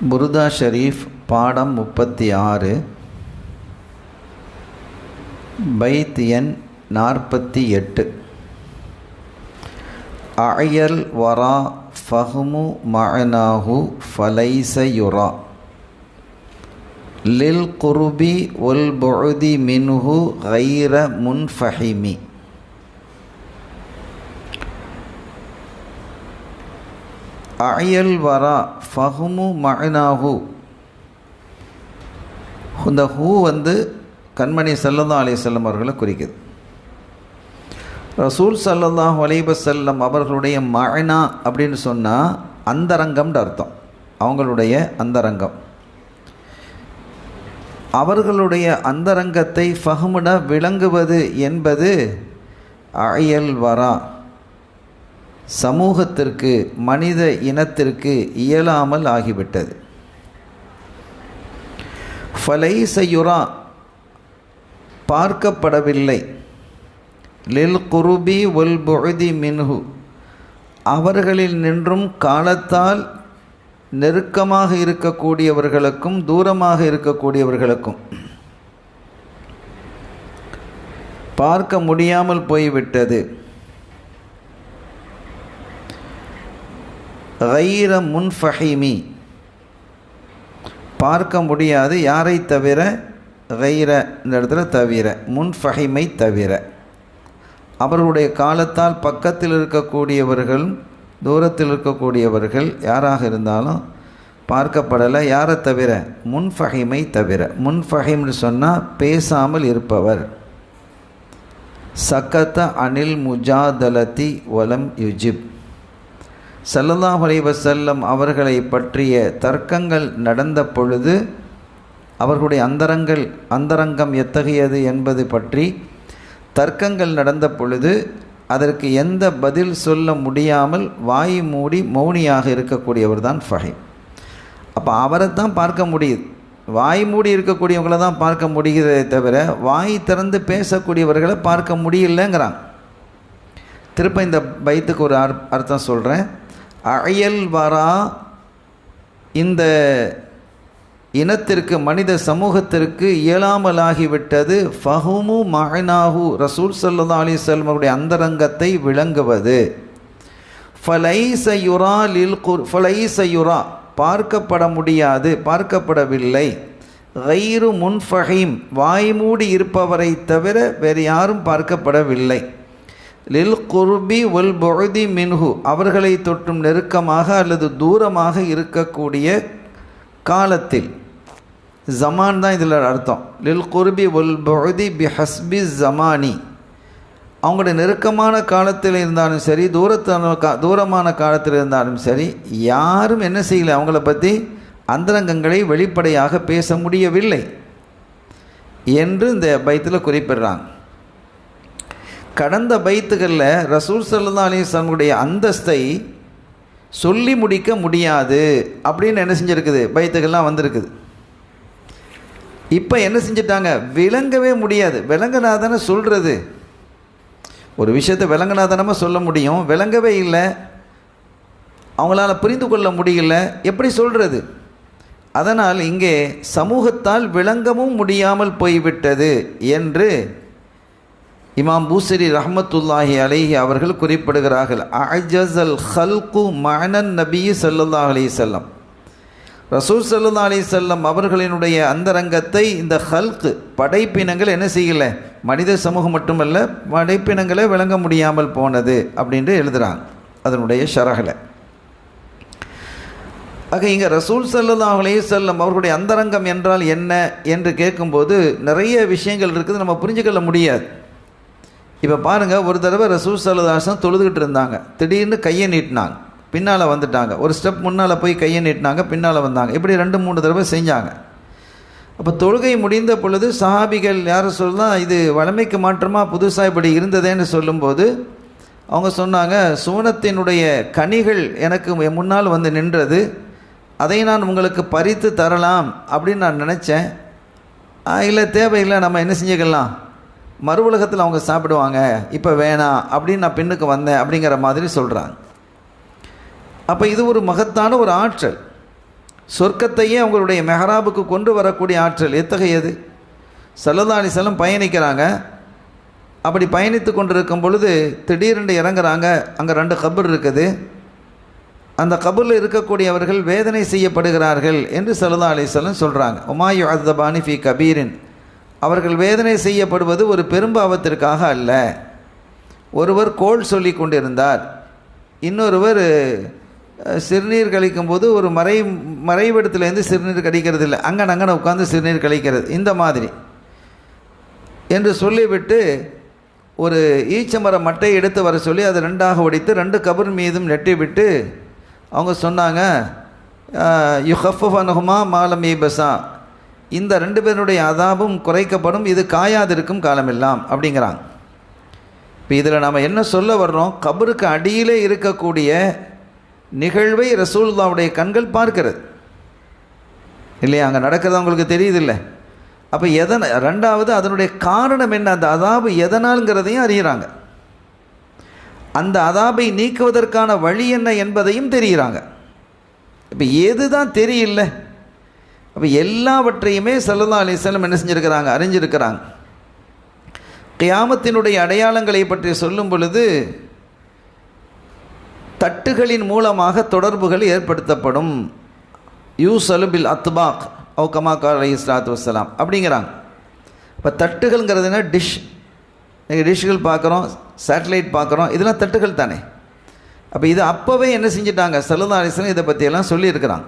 புருதா ஷரீஃப் பாடம் முப்பத்தி ஆறு பைத் எண் நாற்பத்தி எட்டு அயல் வரா ஃபஹ்மு மஅனாஹு ஃபலைசயுரா லில் குருபி ஒல் புழுதி மின்ஹு ஹைர முன்ஃபஹிமி. அயல் வரா ஃபஹுமு மஅனாஹு. இந்த ஹூ வந்து கண்மணி சல்லல்லா அலிசல்லம் அவர்களை குறிக்குது. ரசூல் சல்லல்லாஹ் அலைபசல்லம் அவர்களுடைய மகனா அப்படின்னு சொன்னால் அந்தரங்கம்னு அர்த்தம். அவங்களுடைய அந்தரங்கம். அவர்களுடைய அந்தரங்கத்தை ஃபஹமுட விளங்குவது என்பது அயல் வரா சமூகத்திற்கு மனித இனத்திற்கு இயலாமல் ஆகிவிட்டது. ஃபலைசயுரா பார்க்கப்படவில்லை. லில் குருபி ஒல் பொழுதி மின்ஹு. அவர்களில் நின்றும் காலத்தால் நெருக்கமாக இருக்கக்கூடியவர்களுக்கும் தூரமாக இருக்கக்கூடியவர்களுக்கும். பார்க்க முடியாமல் போய்விட்டது. கைர முன்ஃபஹிமி. பார்க்க முடியாது யாரை தவிர? கைர இந்த இடத்துல தவிர முன்ஃபஹிமை தவிர. அவர்களுடைய காலத்தால் பக்கத்தில் இருக்கக்கூடியவர்கள் தூரத்தில் இருக்கக்கூடியவர்கள் யாராக இருந்தாலும் பார்க்கப்படலை யாரை தவிர? முன்ஃபஹிமை தவிர. முன்ஃபஹிம்னு சொன்னால் பேசாமல் இருப்பவர். சக்கத்த அனில் முஜாதலதி ஒலம் யுஜிப். சல்லல்லாஹ் அலைவசல்லம் அவர்களை பற்றிய தர்க்கங்கள் நடந்த பொழுது அவர்களுடைய அந்தரங்கள் அந்தரங்கம் எத்தகையது என்பது பற்றி தர்க்கங்கள் நடந்த பொழுது அதற்கு எந்த பதில் சொல்ல முடியாமல் வாய் மூடி மௌனியாக இருக்கக்கூடியவர் தான் ஃபஹீம் அப்போ அவரை தான் பார்க்க முடியுது. வாய் மூடி இருக்கக்கூடியவங்களை தான் பார்க்க முடிகிறதே தவிர வாய் திறந்து பேசக்கூடியவர்களை பார்க்க முடியலங்கிறாங்க. திருப்ப இந்த பைத்துக்கு ஒரு அர்த்தம் சொல்கிறேன் அயல் வரா இந்த இனத்திற்கு மனித சமூகத்திற்கு இயலாமலாகிவிட்டது. ஃபஹுமு மகனாஹு ரசூல் சல்லா அலி செல்மருடைய அந்தரங்கத்தை விளங்குவது. ஃபலைசயுரா லில் குர் ஃபலைசயுரா பார்க்கப்பட முடியாது பார்க்கப்படவில்லை. கைரு முன்ஃபஹீம் வாய்மூடி இருப்பவரை தவிர வேறு யாரும் பார்க்கப்படவில்லை. லில் குர்பி ஒல் பொழுதி மின்ஹு. அவர்களை தொற்றும் நெருக்கமாக அல்லது தூரமாக இருக்கக்கூடிய காலத்தில். ஜமான் தான் இதில் அர்த்தம். லில் குர்பி ஒல் பொழுதி பி ஹஸ்பி ஜமானி. அவங்களுடைய நெருக்கமான காலத்தில் இருந்தாலும் சரி தூரத்தான கா தூரமான காலத்தில் இருந்தாலும் சரி யாரும் என்ன செய்யலை? அவங்கள பற்றி அந்தரங்கங்களை வெளிப்படையாக பேச முடியவில்லை. என்று இந்த பைத்தில் குறிப்பிடுறாங்க. கடந்த பைத்துகளில் ரசூல் சல்லா அலிஸ்லாமுடைய அந்தஸ்தை சொல்லி முடிக்க முடியாது அப்படின்னு என்ன செஞ்சுருக்குது? பைத்துகள்லாம் வந்திருக்குது. இப்போ என்ன செஞ்சிட்டாங்க? விளங்கவே முடியாது. விளங்கினா தானே சொல்கிறது ஒரு விஷயத்தை விளங்கினா தானே சொல்ல முடியும். விளங்கவே இல்லை. அவங்களால புரிந்து கொள்ள முடியல. எப்படி சொல்கிறது அதனால் இங்கே சமூகத்தால் விளங்கவும் முடியாமல் போய்விட்டது என்று இமாம் பூசரி ரஹமத்துல்லாஹி அலைஹி அவர்கள் குறிப்பிடுகிறார்கள் அஜஸ் அல் ஹல்கு மனன் நபி சல்லா அலி செல்லம் ரசூல் சல்லா அலி செல்லம் அவர்களினுடைய அந்தரங்கத்தை இந்த ஹல்கு படைப்பினங்கள் என்ன செய்யலை? மனித சமூகம் மட்டுமல்ல படைப்பினங்களை விளங்க முடியாமல் போனது அப்படின்ட்டு எழுதுகிறாங்க அதனுடைய ஷரகலை ஆக இங்கே ரசூல் சல்லா அலி செல்லம் அவர்களுடைய அந்தரங்கம் என்றால் என்ன என்று கேட்கும்போது நிறைய விஷயங்கள் இருக்குது நம்ம புரிஞ்சுக்கொள்ள முடியாது. இப்போ பாருங்கள் ஒரு தடவை ரசூல் சலதாசன் தொழுதுகிட்டு இருந்தாங்க. திடீர்னு கையை நீட்டினாங்க. பின்னால் வந்துட்டாங்க. ஒரு ஸ்டெப் முன்னால் போய் கையை நீட்டினாங்க பின்னால் வந்தாங்க. இப்படி ரெண்டு மூணு தடவை செஞ்சாங்க. அப்போ தொழுகை முடிந்த பொழுது சஹாபிகள் யாரை சொல்லலாம் இது வளமைக்கு மாற்றமாக புதுசாக இப்படி இருந்ததேன்னு சொல்லும்போது அவங்க சொன்னாங்க சூனத்தினுடைய கனிகள் எனக்கு முன்னால் வந்து நின்றது. அதை நான் உங்களுக்கு பறித்து தரலாம் அப்படின்னு நான் நினச்சேன். இல்லை தேவையில்லை. நம்ம என்ன செஞ்சுக்கலாம்? மறு உலகத்தில் அவங்க சாப்பிடுவாங்க. இப்போ வேணாம் அப்படின்னு நான் பெண்ணுக்கு வந்தேன் அப்படிங்கிற மாதிரி சொல்கிறாங்க அப்போ இது ஒரு மகத்தான ஒரு ஆற்றல். சொர்க்கத்தையே அவங்களுடைய மெஹராபுக்கு கொண்டு வரக்கூடிய ஆற்றல். எத்தகையது? சல்லல்லா செல்லம் பயணிக்கிறாங்க. அப்படி பயணித்து கொண்டிருக்கும் பொழுது திடீரென்று இறங்குறாங்க. அங்கே ரெண்டு கபர் இருக்குது. அந்த கபரில் இருக்கக்கூடியவர்கள் வேதனை செய்யப்படுகிறார்கள் என்று சல்லா அலிசல்லம் சொல்கிறாங்க உமாயு அத்தபானி ஃபி கபீரின் அவர்கள் வேதனை செய்யப்படுவது ஒரு பெரும்பாவத்திற்காக அல்ல. ஒருவர் கோல் சொல்லி கொண்டிருந்தார். இன்னொருவர் சிறுநீர் கழிக்கும்போது ஒரு மறை மறைவிடத்துலேருந்து சிறுநீர் கழிக்கிறது இல்லை அங்கன அங்கே உட்காந்து சிறுநீர் கழிக்கிறது. இந்த மாதிரி. என்று சொல்லிவிட்டு ஒரு ஈச்சமர மட்டை எடுத்து வர சொல்லி அதை ரெண்டாக உடைத்து ரெண்டு கபர் மீதும் நெட்டி விட்டு அவங்க சொன்னாங்க யுஹஃபனுகுமா மாலம் ஈபசா இந்த ரெண்டு பேருடைய அதாபும் குறைக்கப்படும் இது காயாதிருக்கும் காலமெல்லாம் அப்படிங்கிறாங்க. இப்போ இதில் நம்ம என்ன சொல்ல வர்றோம்? கபருக்கு அடியிலே இருக்கக்கூடிய நிகழ்வை ரசூலுல்லாவுடைய கண்கள் பார்க்கிறது. இல்லையா? அங்கே நடக்கிறது அவங்களுக்கு தெரியுதில்ல. அப்போ எதனை ரெண்டாவது அதனுடைய காரணம் என்ன? அந்த அதாபு எதனால்ங்கிறதையும் அறிகிறாங்க. அந்த அதாபை நீக்குவதற்கான வழி என்ன என்பதையும் தெரிகிறாங்க. இப்போ எது தான் தெரியல அப்போ எல்லாவற்றையுமே சல்லா அலிஸ்லம் என்ன செஞ்சுருக்கிறாங்க? அறிஞ்சிருக்கிறாங்க. கியாமத்தினுடைய அடையாளங்களை பற்றி சொல்லும் பொழுது தட்டுகளின் மூலமாக தொடர்புகள் ஏற்படுத்தப்படும். யூசலு பில் அத்பாக் ஓ கமாக்கா அலி இஸ்லாத்து வசலாம் அப்படிங்கிறாங்க. இப்போ தட்டுகள்ங்கிறதுனா டிஷ். நீங்கள் டிஷ்கள் பார்க்குறோம் சேட்டலைட் பார்க்குறோம் இதெல்லாம் தட்டுகள் தானே. அப்போ இது அப்போவே என்ன செஞ்சிட்டாங்க? சலுதா அலிஸ்லாம் இதை பற்றியெல்லாம் சொல்லியிருக்கிறாங்க.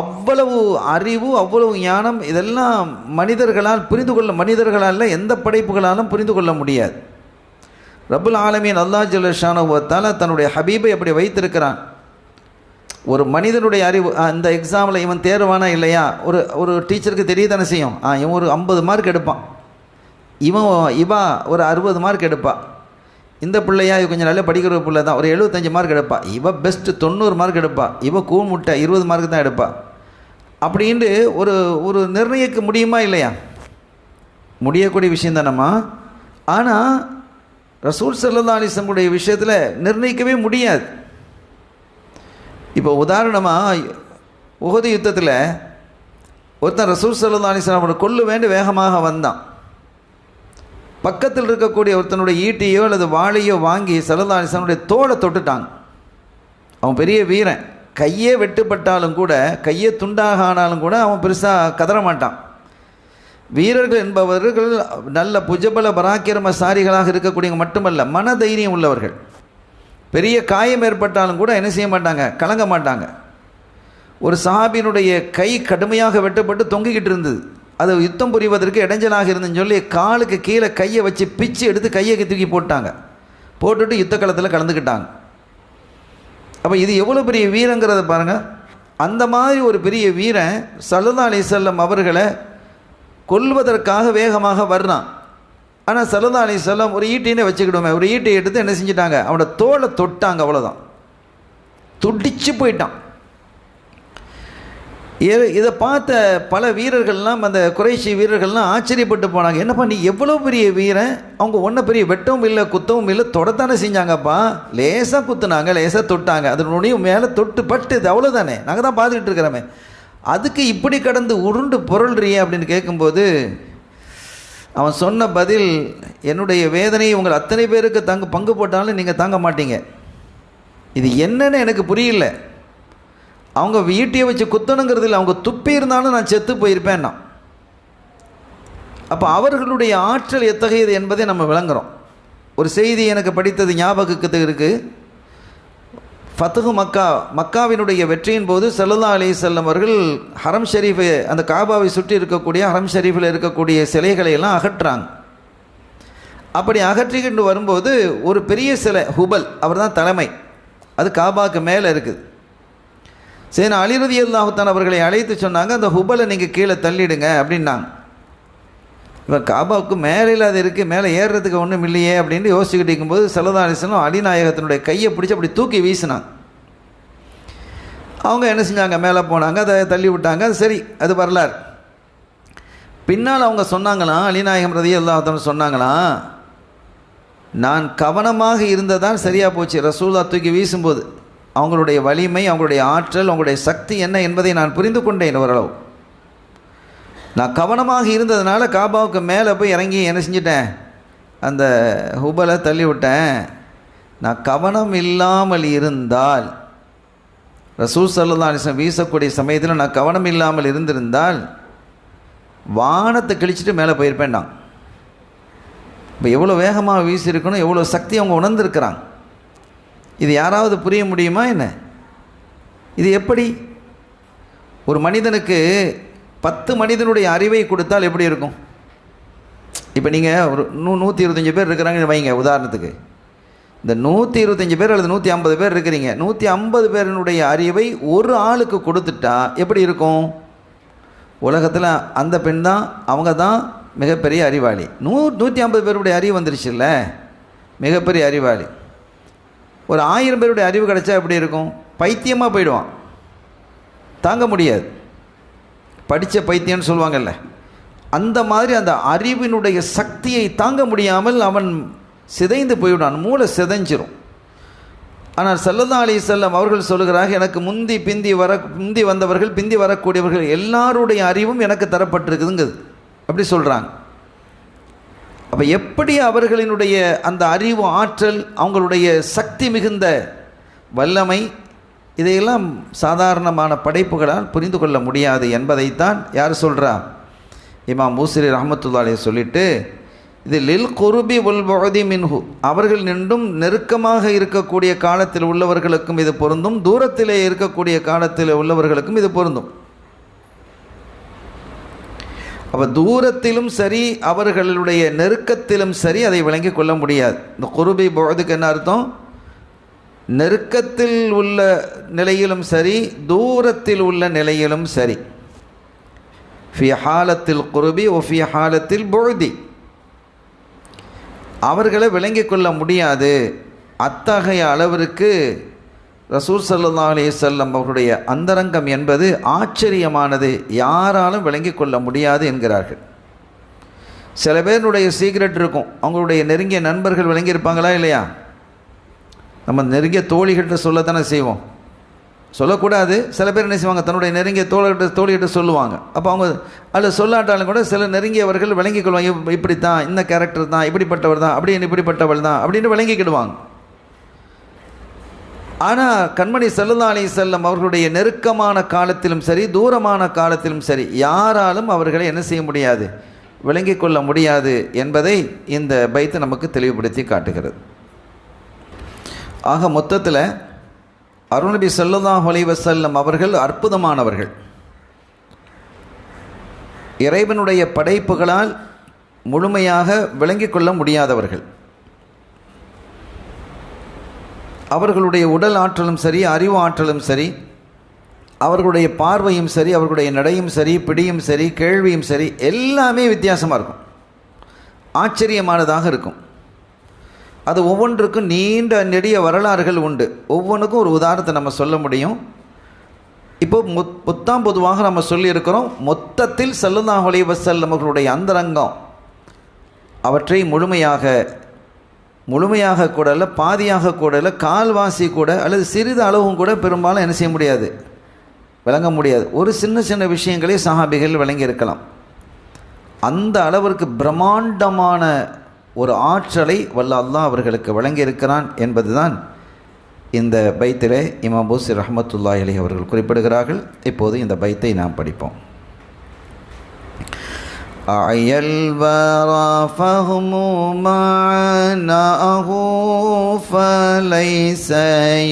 அவ்வளவு அறிவு அவ்வளவு ஞானம் இதெல்லாம் மனிதர்களால் புரிந்து கொள்ள மனிதர்களால் எந்த படைப்புகளாலும் புரிந்து கொள்ள முடியாது. ரபுல் ஆலமீன் அல்லா ஜல்லஷானுவத்தால் தன்னுடைய ஹபீபை அப்படி வைத்திருக்கிறான். ஒரு மனிதனுடைய அறிவு இந்த எக்ஸாமில் இவன் தேர்வானா இல்லையா? ஒரு ஒரு டீச்சருக்கு தெரிய தானே செய்யும்? ஆ இவன் ஒரு ஐம்பது மார்க் எடுப்பான். இவன் இவா ஒரு அறுபது மார்க் எடுப்பாள் இந்த பிள்ளையா இவ கொஞ்சம் நல்லா படிக்கிற பிள்ளை தான். ஒரு எழுபத்தஞ்சு மார்க் எடுப்பாள் இவ பெஸ்ட்டு தொண்ணூறு மார்க் எடுப்பாள் இவ கூழ் முட்டை இருபது மார்க் தான் எடுப்பாள் அப்படின்ட்டு ஒரு ஒரு நிர்ணயிக்க முடியுமா இல்லையா? முடியக்கூடிய விஷயந்தானம்மா ஆனால் ரசூல் சல்லா அலிசமுடைய விஷயத்தில் நிர்ணயிக்கவே முடியாது. இப்போ உதாரணமாக உகது யுத்தத்தில் ஒருத்தன் ரசூல் சல்லா அவனை கொல்லு வேண்டு வேகமாக வந்தான். பக்கத்தில் இருக்கக்கூடிய ஒருத்தனுடைய ஈட்டியோ அல்லது வாளையோ வாங்கி சல்லா அலிஸ்லாமுடைய தோலை தொட்டுட்டாங்க. அவன் பெரிய வீரன். கையே வெட்டுப்பட்டாலும் கூட கையே துண்டாக ஆனாலும் கூட அவன் பெருசாக கதற மாட்டான். வீரர்கள் என்பவர்கள் நல்ல புஜபல பராக்கிரமசாரிகளாக இருக்கக்கூடியவங்க மட்டுமல்ல மன தைரியம் உள்ளவர்கள். பெரிய காயம் ஏற்பட்டாலும் கூட என்ன செய்ய மாட்டாங்க? கலங்க மாட்டாங்க. ஒரு சஹாபியினுடைய கை கடுமையாக வெட்டப்பட்டு தொங்கிக்கிட்டு இருந்தது. அது யுத்தம் புரிவதற்கு இடைஞ்சலாக இருந்துன்னு சொல்லி காலுக்கு கீழே கையை வச்சு பிச்சு எடுத்து கையை தூக்கி போட்டாங்க. போட்டுட்டு யுத்த களத்தில் கலந்துக்கிட்டாங்க. அப்போ இது எவ்வளோ பெரிய வீரங்கிறத பாருங்கள் அந்த மாதிரி ஒரு பெரிய வீரன் சல்லா அலிசல்லம் அவர்களை கொல்வதற்காக வேகமாக வர்றான். ஆனால் சல்லா அலிசல்லம் ஒரு ஈட்டினே வச்சுக்கிடுவோமே ஒரு ஈட்டை எடுத்து என்ன செஞ்சிட்டாங்க? அவனோட தோலை தொட்டாங்க அவ்வளோதான் துடிச்சு போயிட்டான். இதை பார்த்த பல வீரர்கள்லாம் அந்த குறைஷி வீரர்கள்லாம் ஆச்சரியப்பட்டு போனாங்க. என்னப்பா நீ எவ்வளோ பெரிய வீரன்? அவங்க ஒன்றும் பெரிய வெட்டவும் இல்லை குத்தவும் இல்லை தொடத்தானே செஞ்சாங்கப்பா? லேசாக குத்துனாங்க லேசாக தொட்டாங்க. அதனுடைய மேலே தொட்டு பட்டுது அவ்வளோதானே நாங்கள் தான் பார்த்துக்கிட்டு இருக்கிறோமே. அதுக்கு இப்படி கடந்து உருண்டு பொருள்றியே அப்படின்னு கேட்கும்போது அவன் சொன்ன பதில் என்னுடைய வேதனையை உங்கள் அத்தனை பேருக்கு தங்க பங்கு போட்டாலும் நீங்கள் தாங்க மாட்டீங்க. இது என்னன்னு எனக்கு புரியல. அவங்க வீட்டையே வச்சு குத்தணுங்கிறது இல்லை அவங்க துப்பி இருந்தாலும் நான் செத்து போயிருப்பேன் நான் அப்போ அவர்களுடைய ஆற்றல் எத்தகையது என்பதை நம்ம விளங்குறோம். ஒரு செய்தி எனக்கு படித்தது ஞாபகத்துக்கு இருக்குது ஃபத்துகு மக்கா மக்காவினுடைய வெற்றியின் போது செல்லதா அலி செல்லம் அவர்கள் ஹரம் ஷரீஃபை அந்த காபாவை சுற்றி இருக்கக்கூடிய ஹரம் ஷரீஃபில் இருக்கக்கூடிய சிலைகளை எல்லாம் அகற்றுறாங்க அப்படி அகற்றிக்கிட்டு வரும்போது ஒரு பெரிய சிலை ஹுபல் அவர் தான் தலைமை. அது காபாவுக்கு மேலே இருக்குது. சரி நான் அலிரதி அல்லாஹுத்தான் அவர்களை அழைத்து சொன்னாங்க அந்த ஹுபலை நீங்கள் கீழே தள்ளிடுங்க அப்படின்னாங்க. இவன் காபாவுக்கு மேலே இல்லாத இருக்குது மேலே ஏறுறதுக்கு ஒன்றும் இல்லையே அப்படின்னு யோசிச்சுக்கிட்டு இருக்கும்போது சல்லா அலிஸ்லாம் அலிநாயகத்தினுடைய கையை பிடிச்சி அப்படி தூக்கி வீசினாங்க அவங்க என்ன செஞ்சாங்க மேலே போனாங்க அதை தள்ளி விட்டாங்க அது சரி அது வரலாறு. பின்னால் அவங்க சொன்னாங்களாம் அலிநாயகம் ரதி அல்லாஹத்தன் சொன்னாங்களாம் நான் கவனமாக இருந்ததால் சரியாக போச்சு ரசூலா தூக்கி வீசும்போது. அவங்களுடைய வலிமை அவங்களுடைய ஆற்றல் அவங்களுடைய சக்தி என்ன என்பதை நான் புரிந்து கொண்டேன் ஓரளவு. நான் கவனமாக இருந்ததுனால காபாவுக்கு மேலே போய் இறங்கி என்ன செஞ்சிட்டேன்? அந்த ஹுபலை தள்ளி விட்டேன். நான் கவனம் இல்லாமல் இருந்தால் ரசூல் சல்லா அலிஸ்லாம் வீசக்கூடிய சமயத்தில் நான் கவனம் இல்லாமல் இருந்திருந்தால் வானத்தை கிழிச்சிட்டு மேலே போயிருப்பேன் நான். இப்போ எவ்வளோ வேகமாக வீசியிருக்கணும் எவ்வளோ சக்தி அவங்க உணர்ந்திருக்கிறாங்க. இது யாராவது புரிய முடியுமா என்ன? இது எப்படி? ஒரு மனிதனுக்கு பத்து மனிதனுடைய அறிவை கொடுத்தால் எப்படி இருக்கும்? இப்போ நீங்கள் ஒரு நூ நூற்றி இருபத்தஞ்சி பேர் இருக்கிறாங்கன்னு வைங்க உதாரணத்துக்கு. இந்த நூற்றி இருபத்தஞ்சி பேர் அல்லது நூற்றி ஐம்பது பேர் இருக்கிறீங்க. நூற்றி ஐம்பது பேரினுடைய அறிவை ஒரு ஆளுக்கு கொடுத்துட்டா எப்படி இருக்கும்? உலகத்தில் அந்த பெண் தான் அவங்க தான் மிகப்பெரிய அறிவாளி. நூ நூற்றி ஐம்பது பேருடைய அறிவு வந்துருச்சுல்ல? மிகப்பெரிய அறிவாளி. ஒரு ஆயிரம் பேருடைய அறிவு கிடச்சா எப்படி இருக்கும்? பைத்தியமாக போயிடுவான். தாங்க முடியாது. படித்த பைத்தியம்னு சொல்லுவாங்கல்ல. அந்த மாதிரி அந்த அறிவினுடைய சக்தியை தாங்க முடியாமல் அவன் சிதைந்து போய்விடான் மூளை சிதைஞ்சிரும். ஆனால் செல்லதா அலி செல்லம் அவர்கள் சொல்லுகிறார்கள் எனக்கு முந்தி பிந்தி வர முந்தி வந்தவர்கள் பிந்தி வரக்கூடியவர்கள் எல்லாருடைய அறிவும் எனக்கு தரப்பட்டிருக்குதுங்குது அப்படி சொல்கிறாங்க அப்போ எப்படி அவர்களினுடைய அந்த அறிவு ஆற்றல் அவங்களுடைய சக்தி மிகுந்த வல்லமை இதையெல்லாம் சாதாரணமான படைப்புகளால் புரிந்து கொள்ள முடியாது என்பதைத்தான் யார் சொல்கிறா இமாம் மூசிரி ரஹமத்துல்லாலே சொல்லிட்டு இது லில் குருபி உல் பகுதி மின்ஹு. அவர்கள் நின்றும் நெருக்கமாக இருக்கக்கூடிய காலத்தில் உள்ளவர்களுக்கும் இது பொருந்தும் தூரத்திலே இருக்கக்கூடிய காலத்தில் உள்ளவர்களுக்கும் இது பொருந்தும். அப்போ தூரத்திலும் சரி அவர்களுடைய நெருக்கத்திலும் சரி அதை விளங்கிக் கொள்ள முடியாது. இந்த குருபி பொழுதுக்கு என்ன அர்த்தம்? நெருக்கத்தில் உள்ள நிலையிலும் சரி தூரத்தில் உள்ள நிலையிலும் சரி. ஃபி ஹாலத்தில் குருபி ஓ ஃபி ஹாலத்தில் பொழுதி அவர்களை விளங்கிக் கொள்ள முடியாது. அத்தகைய அளவிற்கு ரசூல் சல்லா அலி செல்லம் அவருடைய அந்தரங்கம் என்பது ஆச்சரியமானது. யாராலும் விளங்கிக் கொள்ள முடியாது என்கிறார்கள். சில பேருடைய சீக்ரெட் இருக்கும். அவங்களுடைய நெருங்கிய நண்பர்கள் விளங்கியிருப்பாங்களா இல்லையா? நம்ம நெருங்கிய தோழிகிட்ட சொல்லத்தானே செய்வோம். சொல்லக்கூடாது. சில பேர் என்ன செய்வாங்க? தன்னுடைய நெருங்கிய தோழர்கிட்ட தோழிகிட்ட சொல்லுவாங்க. அப்போ அவங்க அதில் சொல்லாட்டாலும் கூட சில நெருங்கியவர்கள் விளங்கிக் கொள்வாங்க. இப்படி தான் இந்த கேரக்டர் தான் இப்படிப்பட்டவர் தான் அப்படின்னு இப்படிப்பட்டவள் தான் அப்படின்னு விளங்கிக்கிடுவாங்க. ஆனால் கண்மணி சல்லா அலி செல்லம் அவர்களுடைய நெருக்கமான காலத்திலும் சரி தூரமான காலத்திலும் சரி யாராலும் அவர்களை என்ன செய்ய முடியாது விளங்கிக் கொள்ள முடியாது என்பதை இந்த பைத்து நமக்கு தெளிவுபடுத்தி காட்டுகிறது. ஆக மொத்தத்தில் அருணபி சல்லுல்லாஹ் அலைவசல்லம் அவர்கள் அற்புதமானவர்கள். இறைவனுடைய படைப்புகளால் முழுமையாக விளங்கிக் கொள்ள முடியாதவர்கள். அவர்களுடைய உடல் ஆற்றலும் சரி அறிவு ஆற்றலும் சரி அவர்களுடைய பார்வையும் சரி அவர்களுடைய நடையும் சரி பிடியும் சரி கேள்வியும் சரி எல்லாமே வித்தியாசமாக இருக்கும். ஆச்சரியமானதாக இருக்கும். அது ஒவ்வொன்றுக்கும் நீண்ட நெடிய வரலாறுகள் உண்டு. ஒவ்வொன்றுக்கும் ஒரு உதாரணத்தை நம்ம சொல்ல முடியும். இப்போ மொத் பொதுவாக நம்ம சொல்லியிருக்கிறோம் மொத்தத்தில் சல்லுல்லாஹ் அலைஹி நம்மளுடைய அந்தரங்கம் அவற்றை முழுமையாக முழுமையாக கூட இல்லை பாதியாக கூட இல்லை கால்வாசி கூட அல்லது சிறிது அளவும் கூட பெரும்பாலும் என்ன செய்ய முடியாது? விளங்க முடியாது. ஒரு சின்ன சின்ன விஷயங்களே சஹாபிகள் விளங்கியிருக்கலாம். அந்த அளவிற்கு பிரம்மாண்டமான ஒரு ஆற்றலை வல்ல அல்லாஹ் அவர்களுக்கு வழங்கியிருக்கிறான் என்பதுதான் இந்த பைத்திலே இமாம் பூசி ரஹமத்துல்லாஹி அலி அவர்கள் குறிப்பிடுகிறார்கள். இப்போது இந்த பைத்தை நாம் படிப்போம். أعيا الورى فهم معناه فليس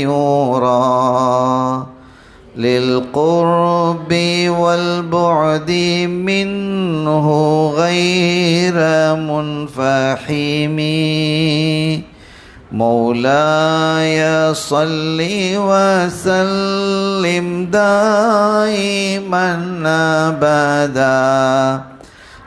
يرى للقرب والبعد منه غير منفحم. مولاي صل وسلم دائما ابدا.